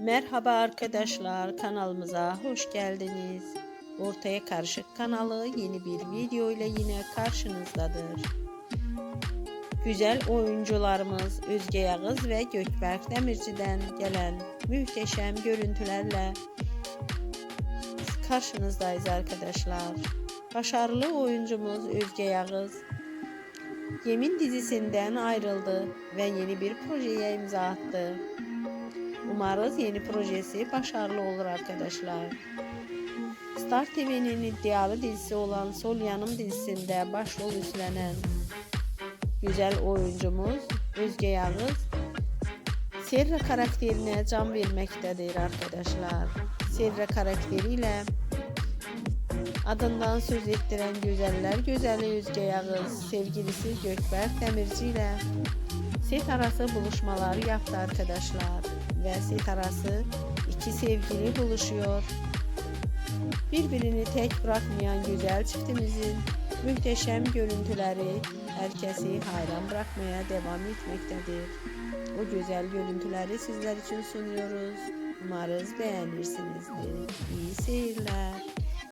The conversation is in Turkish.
Merhaba arkadaşlar kanalımıza hoş geldiniz. Ortaya Karışık kanalı yeni bir video ile yine karşınızdadır. Güzel oyuncularımız Özge Yağız ve Gökberk Demirci'den gelen muhteşem görüntülerle karşınızdayız arkadaşlar. Başarılı oyuncumuz Özge Yağız Yemin dizisinden ayrıldı ve yeni bir projeye imza attı. Umarız yeni projesi başarılı olur arkadaşlar. Star TV'nin iddialı dizisi olan Sol Yanım dizisinde başrol üstlenen güzel oyuncumuz Özge Yağız Serra karakterine can vermektedir arkadaşlar. Serra karakteriyle adından söz ettiren güzeller güzeli Özge Yağız sevgilisi Gökberk Demirci ile set arası buluşmalar yaptı arkadaşlar ve set arası iki sevgili buluşuyor. Birbirini tek bırakmayan güzel çiftimizin muhteşem görüntüleri herkesi hayran bırakmaya devam etmektedir. O güzel görüntüleri sizler için sunuyoruz. Umarız beğenirsinizdir. İyi seyirler.